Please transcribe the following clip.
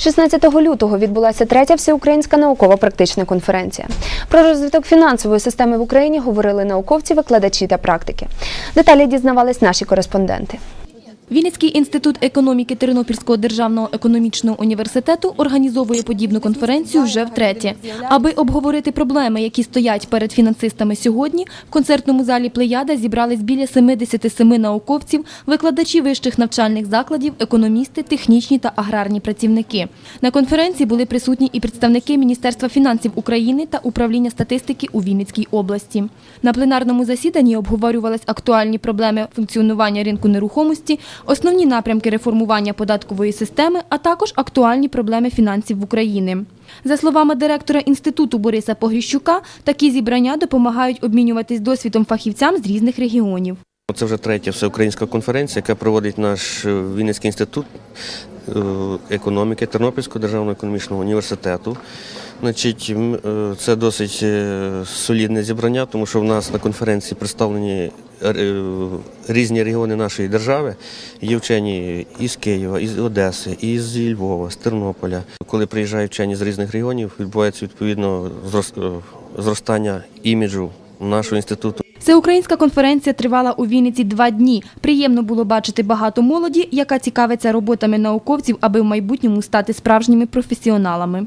16 лютого відбулася третя всеукраїнська науково-практична конференція. Про розвиток фінансової системи в Україні говорили науковці, викладачі та практики. Деталі дізнавались наші кореспонденти. Вінницький інститут економіки Тернопільського державного економічного університету організовує подібну конференцію вже втретє. Аби обговорити проблеми, які стоять перед фінансистами сьогодні, в концертному залі Плеяда зібрались біля 77 науковців, викладачі вищих навчальних закладів, економісти, технічні та аграрні працівники. На конференції були присутні і представники Міністерства фінансів України та управління статистики у Вінницькій області. На пленарному засіданні обговорювались актуальні проблеми функціонування ринку нерухомості, основні напрямки реформування податкової системи, а також актуальні проблеми фінансів в Україні. За словами директора інституту Бориса Погріщука, такі зібрання допомагають обмінюватись досвідом фахівцям з різних регіонів. Це вже третя всеукраїнська конференція, яка проводить наш е, Вінницький інститут е, економіки Тернопільського державного економічного університету. Значить, е, це досить е, солідне зібрання, тому що в нас на конференції представлені е, різні регіони нашої держави. Є вчені із Києва, із Одеси, із Львова, з Тернополя. Коли приїжджають вчені з різних регіонів, відбувається відповідно зрос- зростання іміджу нашого інституту. Всеукраїнська конференція тривала у Вінниці два дні. Приємно було бачити багато молоді, яка цікавиться роботами науковців, аби в майбутньому стати справжніми професіоналами.